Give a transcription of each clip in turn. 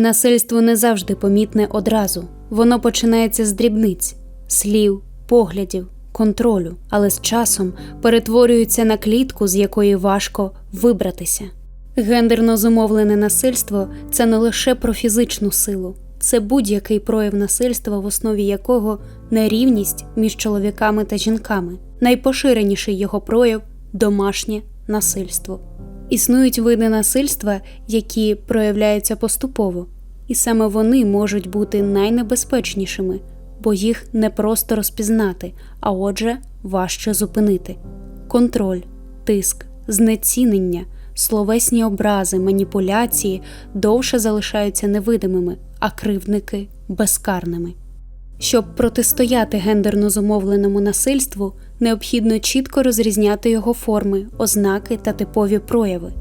Насильство не завжди помітне одразу. Воно починається з дрібниць, слів, поглядів, контролю, але з часом перетворюється на клітку, з якої важко вибратися. Гендерно зумовлене насильство це не лише про фізичну силу, це будь-який прояв насильства, в основі якого нерівність між чоловіками та жінками. Найпоширеніший його прояв домашнє насильство. Існують види насильства, які проявляються поступово, і саме вони можуть бути найнебезпечнішими, бо їх не просто розпізнати, а отже, важче зупинити. Контроль, тиск, знецінення, словесні образи, маніпуляції довше залишаються невидимими, а кривдники безкарними. Щоб протистояти гендерно зумовленому насильству, необхідно чітко розрізняти його форми, ознаки та типові прояви.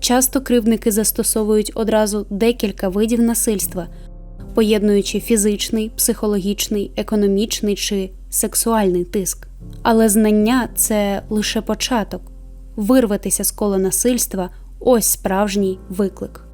Часто кривдники застосовують одразу декілька видів насильства, поєднуючи фізичний, психологічний, економічний чи сексуальний тиск. Але знання це лише початок. Вирватися з кола насильства ось справжній виклик.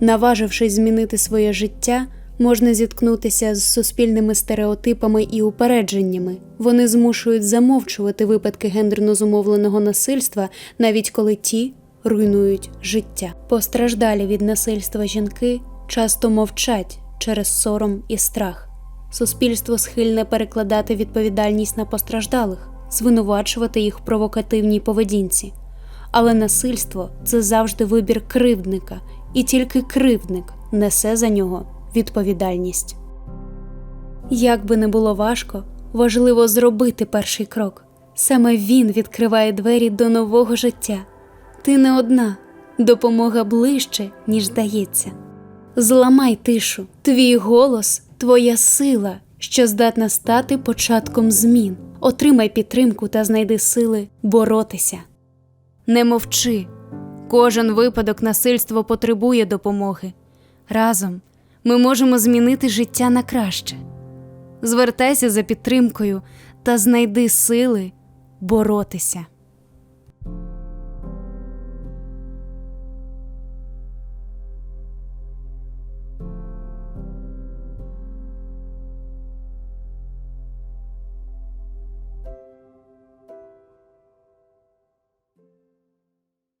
Наважившись змінити своє життя, можна зіткнутися з суспільними стереотипами і упередженнями. Вони змушують замовчувати випадки гендерно зумовленого насильства, навіть коли ті руйнують життя. Постраждалі від насильства жінки часто мовчать через сором і страх. Суспільство схильне перекладати відповідальність на постраждалих, звинувачувати їх в провокативній поведінці. Але насильство це завжди вибір кривдника, і тільки кривдник несе за нього відповідальність. Як би не було важко, важливо зробити перший крок. Саме він відкриває двері до нового життя. Ти не одна, допомога ближче, ніж здається. Зламай тишу, твій голос, твоя сила, що здатна стати початком змін. Отримай підтримку та знайди сили боротися. Не мовчи. Кожен випадок насильства потребує допомоги. Разом ми можемо змінити життя на краще. Звертайся за підтримкою та знайди сили боротися.